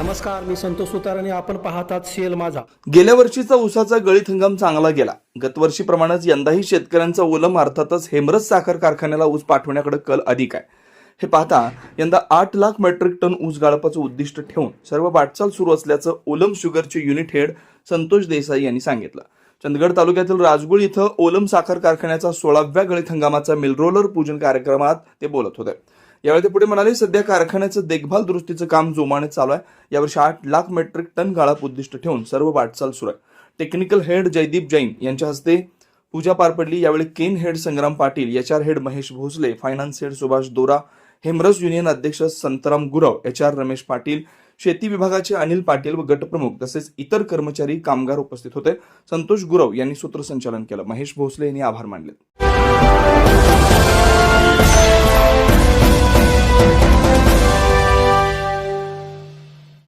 नमस्कार मी संतोष सुतार आणि आपण पाहतात सेल माझा. गेल्या वर्षीचा ऊसाचा गळीत हंगाम चांगला गेला. गतवर्षीप्रमाणेच यंदाही शेतकऱ्यांचा ओलम अर्थातच हेमरस साखर कारखान्याला ऊस पाठवण्याकडे कल अधिक आहे. हे पाहता यंदा आठ लाख मेट्रिक टन ऊस गाळपाचं उद्दिष्ट ठेवून सर्व वाटचाल सुरू असल्याचं ओलम शुगरचे युनिट हेड संतोष देसाई यांनी सांगितलं. चंदगड तालुक्यातील राजगुळ इथं ओलम साखर कारखान्याचा सोळाव्या गळीत हंगामाचा मिलरोलर पूजन कार्यक्रमात ते बोलत होते. यावेळी ते पुढे म्हणाले सध्या कारखान्याचं देखभाल दुरुस्तीचं काम जोमाने चालू आहे. यावर्षी आठ लाख मेट्रिक टन गाळप उद्दिष्ट ठेवून सर्व वाटचाल सुरू आहे. टेक्निकल हेड जयदीप जैन यांच्या हस्ते पूजा पार पडली. यावेळी cane head Sangram Patil H R head Mahesh Bhosale finance head Subhash Dora हेमरस union अध्यक्ष संतराम गुरव एच आर रमेश पाटील शेती विभागाचे अनिल पाटील व गटप्रमुख तसेच इतर कर्मचारी कामगार उपस्थित होते. संतोष गुरव यांनी सूत्रसंचालन केलं. महेश भोसले यांनी आभार मानले